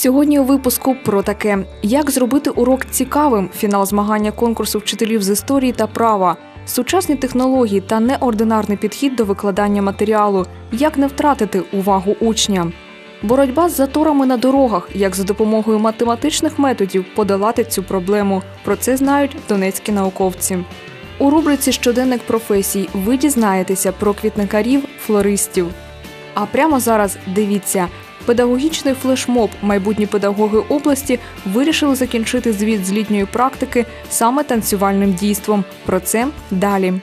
Сьогодні у випуску про таке: як зробити урок цікавим, фінал змагання конкурсу вчителів з історії та права, сучасні технології та неординарний підхід до викладання матеріалу, як не втратити увагу учня. Боротьба з заторами на дорогах, як за допомогою математичних методів подолати цю проблему. Про це знають донецькі науковці. У рубриці Щоденник професій ви дізнаєтеся про квітникарів, флористів. А прямо зараз дивіться. Педагогічний флешмоб майбутні педагоги області вирішили закінчити звіт з літньої практики саме танцювальним дійством. Про це далі.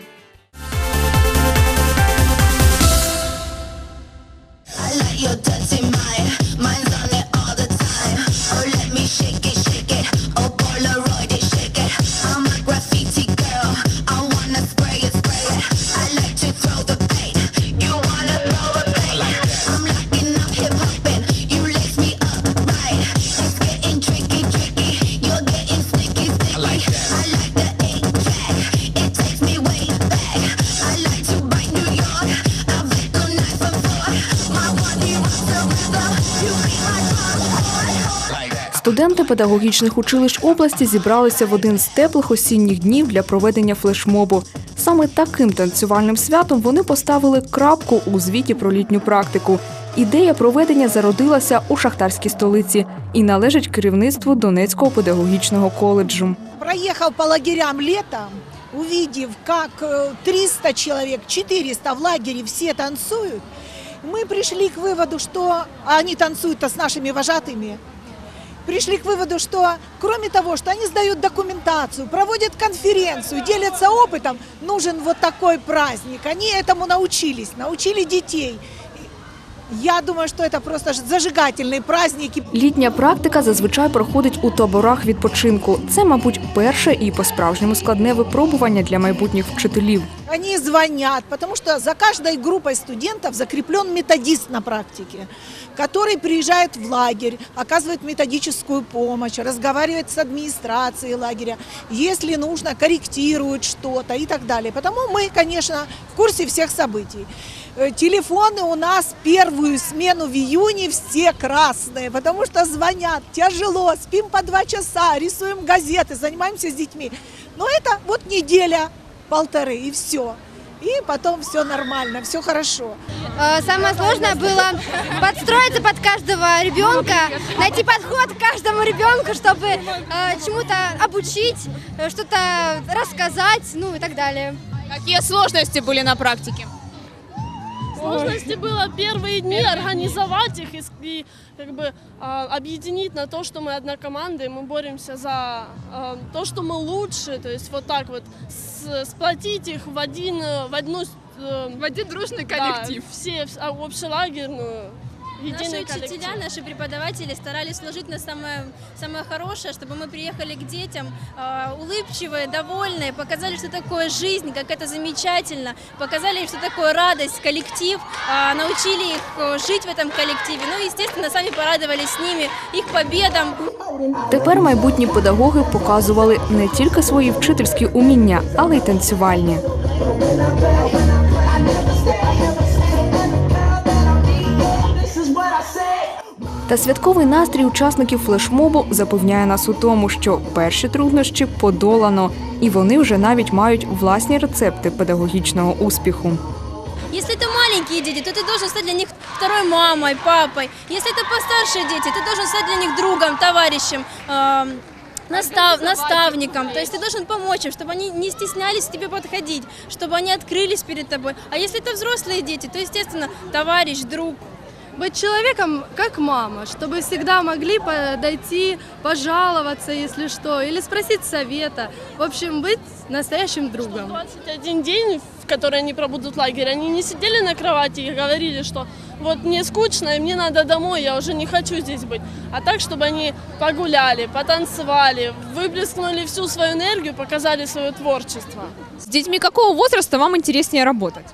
педагогічних училищ області зібралися в один з теплих осінніх днів для проведення флешмобу. Саме таким танцювальним святом вони поставили крапку у звіті про літню практику. Ідея проведення зародилася у шахтарській столиці і належить керівництву Донецького педагогічного коледжу. проехал по лагерям летом, увидев, как э, 300 человек, 400 в лагере все танцуют, мы пришли к выводу, что а они танцуют-то с нашими вожатыми, пришли к выводу, что кроме того, что они сдают документацию, проводят конференцию, делятся опытом, нужен вот такой праздник. Они этому научились, научили детей. Я думаю, что это просто ж- зажигательные праздники. Літня практика зазвичай проходить у таборах відпочинку. Це, мабуть, перше і по-справжньому складне випробування для майбутніх вчителів. Они звонят, потому что за каждой группой студентов закреплен методист на практике, который приезжает в лагерь, оказывает методическую помощь, разговаривает с администрацией лагеря, если нужно, корректирует что-то и так далее. Потому мы, конечно, в курсе всех событий. Э, Телефоны у нас первую смену в июне все красные, потому что звонят тяжело, спим по два часа, рисуем газеты, занимаемся с детьми. Но это вот неделя, полторы и все. И потом все нормально, все хорошо. Э, Самое сложное было подстроиться под каждого ребенка, найти подход к каждому ребенку, чтобы э, чему-то обучить, что-то рассказать, ну и так далее. Какие сложности были на практике? Сложности было первые дни организовать их и, и как бы а, объединить на то, что мы одна команда и мы боремся за а, то, что мы лучше, то есть вот так вот с- сплотить их в один в одну в один дружный коллектив. все в- а, общелагерную единый Наши учителя, коллектив. наши преподаватели старались сложить на самое, самое хорошее, чтобы мы приехали к детям э, улыбчивые, довольные, показали, что такое жизнь, как это замечательно, показали, что такое радость, коллектив, э, научили их э, жить в этом коллективе. Ну, естественно, сами порадовались с ними, их победам. Тепер майбутні педагоги показували не тільки свої вчительські уміння, але й танцювальні. Та святковий настрій учасників флешмобу запевняє нас у тому, що перші труднощі подолано, і вони вже навіть мають власні рецепти педагогічного успіху. Если это маленькие дети, то ты должен стать для них второй мамой, папой. Если это постарше дети, ты должен стать для них другом, товарищем, эм, настав, наставником. То есть ты должен помочь им, чтобы они не стеснялись к тебе подходить, чтобы они открылись перед тобой. А если это взрослые дети, то, естественно, товарищ, друг. Быть человеком как мама, чтобы всегда могли подойти, пожаловаться, если что, или спросить совета. В общем, быть настоящим другом. 21 день, в который они пробудут в лагере, они не сидели на кровати и говорили, что вот мне скучно, и мне надо домой, я уже не хочу здесь быть. А так, чтобы они погуляли, потанцевали, выплескнули всю свою энергию, показали свое творчество. С детьми какого возраста вам интереснее работать?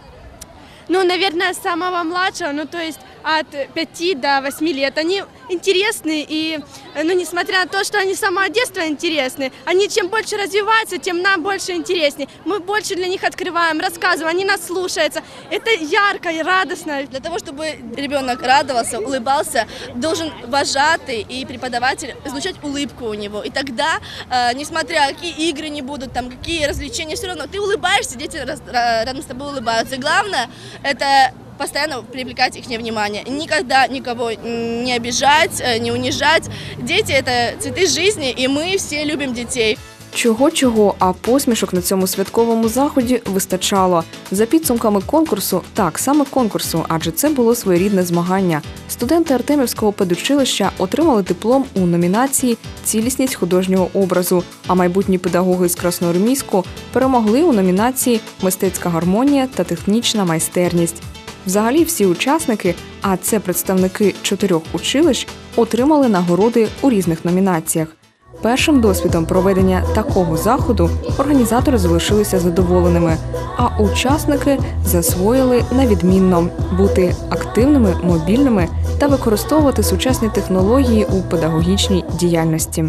Ну, наверное, с самого младшего, ну, то есть от 5 до 8 лет. Они интересны и, ну, несмотря на то, что они с самого детства интересны, они чем больше развиваются, тем нам больше интереснее. Мы больше для них открываем, рассказываем, они нас слушаются. Это ярко и радостно. Для того, чтобы ребенок радовался, улыбался, должен вожатый и преподаватель излучать улыбку у него. И тогда, э, несмотря какие игры не будут, там, какие развлечения, все равно ты улыбаешься, дети рядом с тобой улыбаются. И главное, это постоянно привлекать их внимание. Никогда никого не обижать, э, не унижать. Дети – это цветы жизни, и мы все любим детей. Чого чого, а посмішок на цьому святковому заході вистачало. За підсумками конкурсу, так саме конкурсу, адже це було своєрідне змагання. Студенти Артемівського педучилища отримали диплом у номінації Цілісність художнього образу. А майбутні педагоги з Красноармійську перемогли у номінації Мистецька гармонія та технічна майстерність. Взагалі, всі учасники, а це представники чотирьох училищ, отримали нагороди у різних номінаціях. Першим досвідом проведення такого заходу організатори залишилися задоволеними, а учасники засвоїли на відмінно бути активними, мобільними та використовувати сучасні технології у педагогічній діяльності.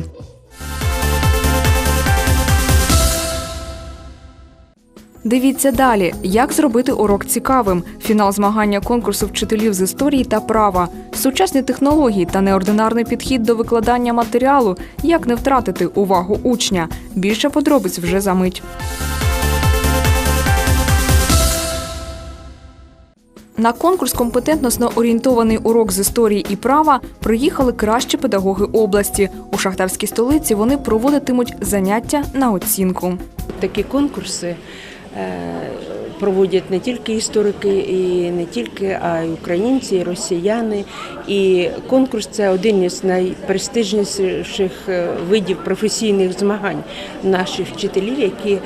Дивіться далі, як зробити урок цікавим. Фінал змагання конкурсу вчителів з історії та права, сучасні технології та неординарний підхід до викладання матеріалу, як не втратити увагу учня. Більше подробиць вже за мить. На конкурс компетентносно орієнтований урок з історії і права приїхали кращі педагоги області. У шахтарській столиці вони проводитимуть заняття на оцінку. Такі конкурси 呃 проводять не тільки історики, і не тільки, а й українці, і росіяни. І конкурс це один із найпрестижніших е, видів професійних змагань наших вчителів, які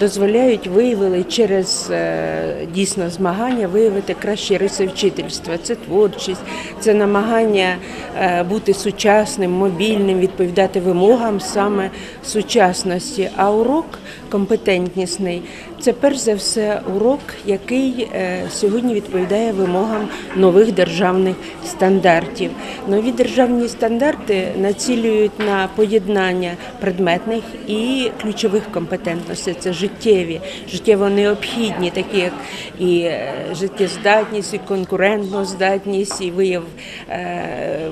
дозволяють виявили через е, дійсно змагання виявити кращі риси вчительства. Це творчість, це намагання е, бути сучасним, мобільним, відповідати вимогам саме сучасності. А урок компетентнісний це перш за все урок, який е, сьогодні відповідає вимогам нових державних стандартів. Нові державні стандарти націлюють на поєднання предметних і ключових компетентностей. Це життєві, життєво необхідні, такі як і е, життєздатність, і конкурентноздатність, і вияв е,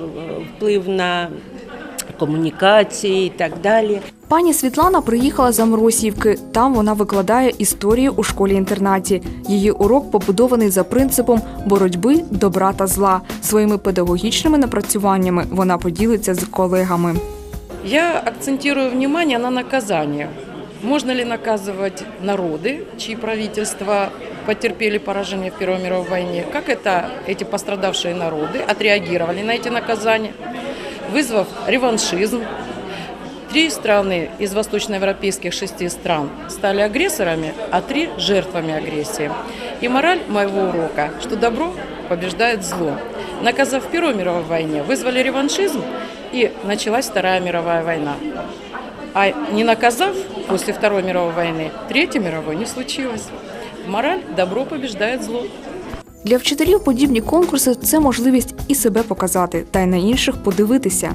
вплив на комунікації і так далі. Пані Світлана приїхала з Амросіївки. Там вона викладає історію у школі-інтернаті. Її урок побудований за принципом боротьби добра та зла. Своїми педагогічними напрацюваннями вона поділиться з колегами. Я акцентирую внимание на наказание. Можно ли наказывать народы, чьи правительства потерпели поражение в Первой мировой войне? Как это эти пострадавшие народы отреагировали на эти наказания, Вызвав реваншизм? Три страны из восточноевропейских шести стран стали агрессорами, а три – жертвами агрессии. И мораль моего урока, что добро побеждает зло. Наказав Первой мировой войне, вызвали реваншизм, и началась Вторая мировая война. А не наказав после Второй мировой войны, Третьей мировой не случилось. Мораль – добро побеждает зло. Для вчителів подібні конкурси це можливість і себе показати, та й на інших подивитися.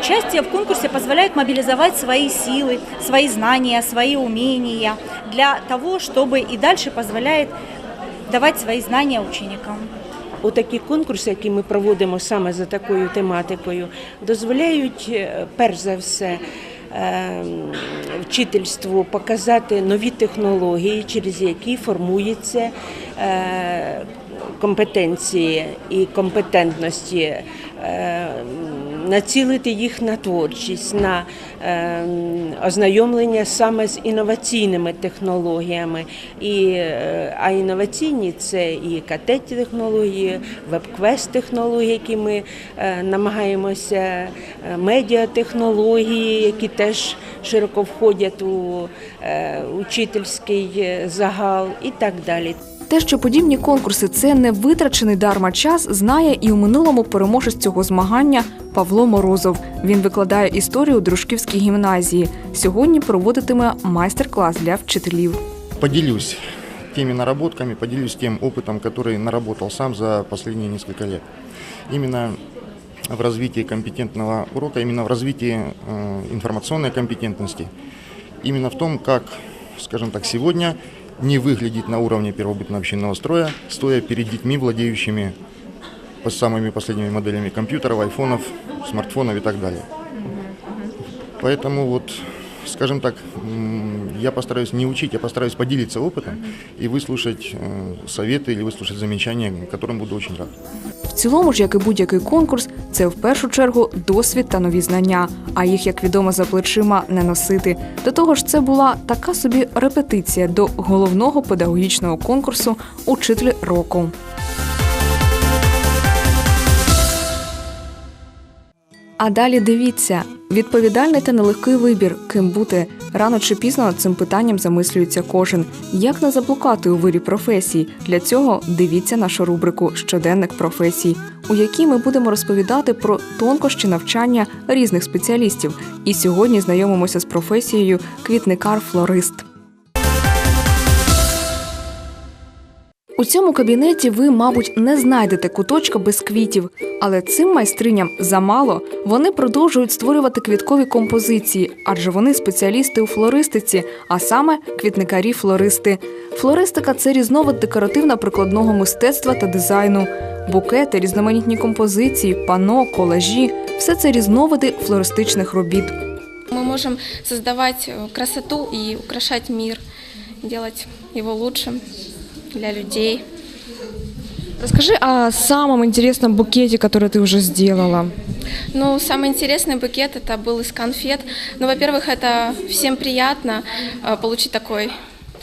Участие в конкурсе позволяет мобилизовать свои силы, свои знания, свои умения для того, чтобы и дальше позволяет давать свои знания ученикам. Отакі конкурси, які ми проводимо саме за такою тематикою, дозволяють е, перш за все вчительству показати нові технології, через які формуються е, компетенції і компетентності, е, націлити їх на творчість, на е, ознайомлення саме з інноваційними технологіями. І, е, а інноваційні це і КТ-технології, веб-квест технології, які ми е, намагаємося, е, медіатехнології, які теж широко входять у учительський загал і так далі. Те, що подібні конкурси це не витрачений дарма час, знає і у минулому переможець цього змагання Павло Морозов. Він викладає історію у Дружківській гімназії. Сьогодні проводитиме майстер-клас для вчителів. Поділюсь теми наработками, поделюсь тем опытом, который наработал сам за последние несколько лет. Именно в развитии компетентного урока, именно в развитии э, информационной компетентности, именно в том, как, скажем так, сегодня Не выглядеть на уровне первобытно-общинного строя, стоя перед детьми, владеющими самыми последними моделями компьютеров, айфонов, смартфонов и так далее. Поэтому вот, скажем так, м, я постараюсь не учить, я постараюсь поделиться опытом и выслушать э, советы или выслушать замечания, которым буду очень рад. В цілому ж, як і будь-який конкурс, це в першу чергу досвід та нові знання, а їх, як відомо, за плечима не носити. До того ж, це була така собі репетиція до головного педагогічного конкурсу Учитель року. А далі дивіться відповідальний та нелегкий вибір, ким бути. Рано чи пізно цим питанням замислюється кожен. Як не заблукати у вирі професій? Для цього дивіться нашу рубрику Щоденник професій, у якій ми будемо розповідати про тонкощі навчання різних спеціалістів. І сьогодні знайомимося з професією квітникар-флорист. У цьому кабінеті ви, мабуть, не знайдете куточка без квітів, але цим майстриням замало. Вони продовжують створювати квіткові композиції, адже вони спеціалісти у флористиці, а саме квітникарі-флористи. Флористика це різновид декоративно-прикладного мистецтва та дизайну. Букети, різноманітні композиції, пано, колажі все це різновиди флористичних робіт. Мы можем создавать э, красоту и украшать мир, делать его лучшим для людей. Расскажи о самом интересном букете, который ты уже сделала. Ну, самый интересный букет это был из конфет. Ну, во-первых, это всем приятно э, получить такой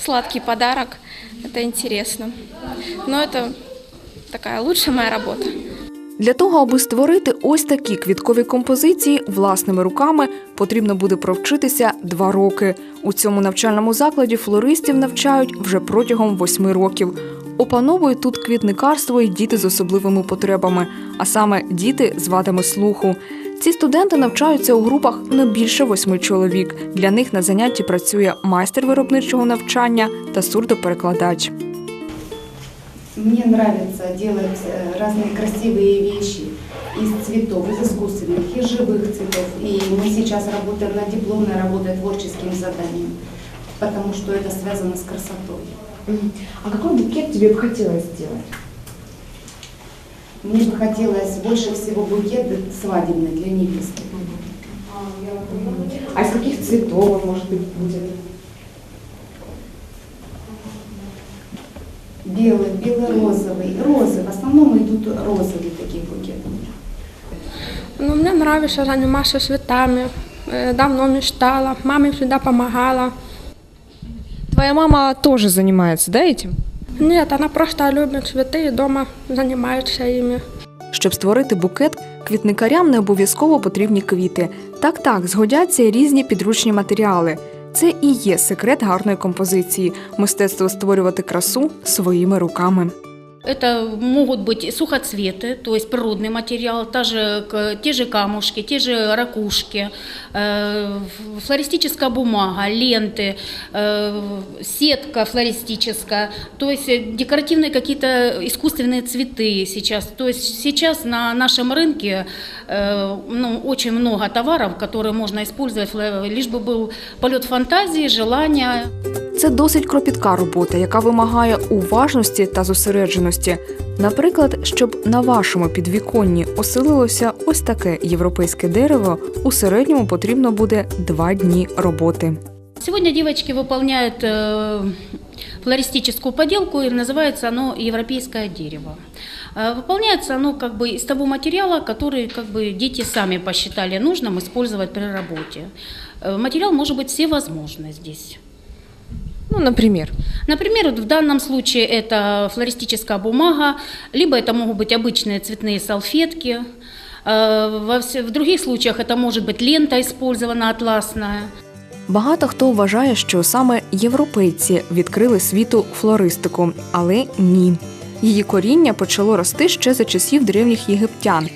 сладкий подарок. Это интересно. Но это такая лучшая моя работа. Для того, аби створити ось такі квіткові композиції власними руками, потрібно буде провчитися два роки. У цьому навчальному закладі флористів навчають вже протягом восьми років. Опановують тут квітникарство і діти з особливими потребами, а саме діти з вадами слуху. Ці студенти навчаються у групах не більше восьми чоловік. Для них на занятті працює майстер виробничого навчання та сурдоперекладач. Мне нравится делать э, разные красивые вещи из цветов, из искусственных, из живых цветов. И мы сейчас работаем над дипломной работой, творческим заданием, потому что это связано с красотой. А какой букет тебе бы хотелось сделать? Мне бы хотелось больше всего букет свадебный для невесты. А из каких цветов он, может быть, будет? Белый, бело-розовый, розы. В основном идут розовые такие букеты. Ну, мне нравится заниматься цветами. Э, Давно мечтала, маме всегда помогала. Твоя мама тоже занимается, да, этим? Нет, она просто любит цветы и дома занимается ими. Щоб створити букет, квітникарям не обов'язково потрібні квіти. Так, так, згодяться і різні підручні матеріали. Це і є секрет гарної композиції мистецтво створювати красу своїми руками. Это могут быть сухоцветы, то есть природный материал, та же, к- те же камушки, те же ракушки, э, флористическая бумага, ленты, э, сетка флористическая, то есть э, декоративные какие-то искусственные цветы сейчас. То есть сейчас на нашем рынке э, ну, очень много товаров, которые можно использовать, фло- лишь бы был полет фантазии, желания. Це досить кропітка робота, яка вимагає уважності та зосередженості. Наприклад, щоб на вашому підвіконні оселилося ось таке європейське дерево, у середньому потрібно буде два дні роботи. Сегодня девочки выполняют э, флористическую поделку, и называется оно европейское дерево. Э, Выполняется оно как бы из того материала, который как бы дети сами посчитали нужным использовать при работе. Э, Материал может быть всевозможный здесь. Ну, например. Например, вот в данном случае это флористическая бумага, либо это могут быть обычные цветные салфетки. Э, Во вс- в других случаях это может быть лента использована атласная. Багато хто вважає, що саме європейці відкрили світу флористику, але ні. Її коріння почало рости ще за часів древніх єгиптян.